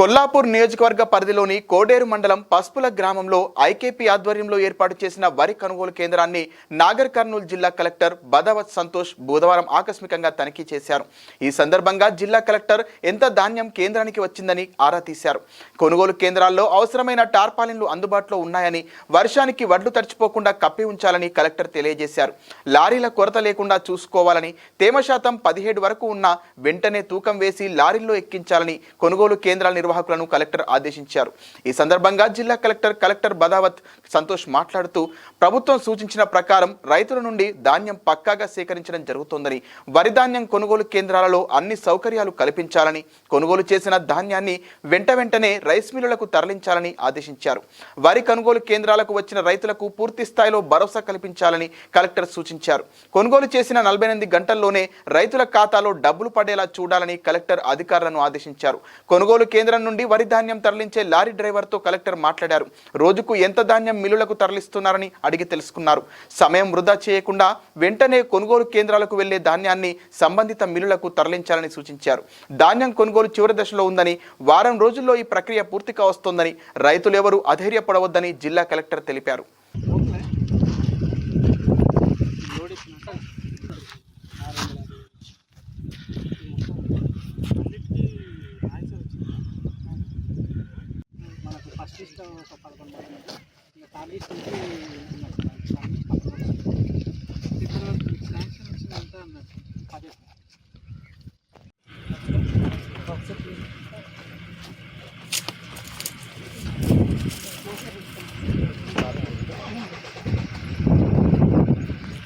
కొల్లాపూర్ నియోజకవర్గ పరిధిలోని కోడేరు మండలం పసుపుల గ్రామంలో ఐకేపీ ఆధ్వర్యంలో ఏర్పాటు చేసిన వరి కొనుగోలు కేంద్రాన్ని నాగర్ కర్నూలు జిల్లా కలెక్టర్ బదావత్ సంతోష్ బుధవారం ఆకస్మికంగా తనిఖీ చేశారు. ఈ సందర్భంగా జిల్లా కలెక్టర్ ఎంత ధాన్యం కేంద్రానికి వచ్చిందని ఆరా తీశారు. కొనుగోలు కేంద్రాల్లో అవసరమైన టార్పాలిన్లు అందుబాటులో ఉన్నాయని వర్షానికి వడ్లు తడిచిపోకుండా కప్పి ఉంచాలని కలెక్టర్ తెలియజేశారు. లారీల కొరత లేకుండా చూసుకోవాలని తేమ శాతం పదిహేడు వరకు ఉన్న వెంటనే తూకం వేసి లారీల్లో ఎక్కించాలని కొనుగోలు కేంద్రాల నిర్వాహకులను కలెక్టర్ ఆదేశించారు. ఈ సందర్భంగా జిల్లా కలెక్టర్ కలెక్టర్ బదావత్ సంతోష్ మాట్లాడుతూ ప్రభుత్వం సూచించిన ప్రకారం రైతుల నుండి ధాన్యం పక్కాగా సేకరించడం జరుగుతోందని వరి ధాన్యం కొనుగోలు కేంద్రాలలో అన్ని సౌకర్యాలు కల్పించాలని కొనుగోలు చేసిన ధాన్యాన్ని వెంట వెంటనే రైస్ మిల్లులకు తరలించాలని ఆదేశించారు. వరి కొనుగోలు కేంద్రాలకు వచ్చిన రైతులకు పూర్తి స్థాయిలో భరోసా కల్పించాలని కలెక్టర్ సూచించారు. కొనుగోలు చేసిన నలభై ఎనిమిది గంటల్లోనే రైతుల ఖాతాలో డబ్బులు పడేలా చూడాలని కలెక్టర్ అధికారులను ఆదేశించారు. కొనుగోలు కేంద్రం నుండి వరి ధాన్యం తరలించే లారీ డ్రైవర్తో కలెక్టర్ మాట్లాడారు. రోజుకు ఎంత ధాన్యం మిల్లులకు తరలిస్తున్నారని అడిగి తెలుసుకున్నారు. సమయం వృధా చేయకుండా వెంటనే కొనుగోలు కేంద్రాలకు వెళ్ళే ధాన్యాన్ని సంబంధిత మిల్లులకు తరలించాలని సూచించారు. ధాన్యం కొనుగోలు చివరి దశలో ఉందని వారం రోజుల్లో ఈ ప్రక్రియ పూర్తిగా వస్తోందని రైతులెవరూ అధైర్యపడవద్దని జిల్లా కలెక్టర్ తెలిపారు. మనకు ఒక పదకొండు వచ్చింది ఇంకా థర్డ్ నుంచి శాంక్షన్ వచ్చిన ఎంత అన్నట్టు ఒకసారి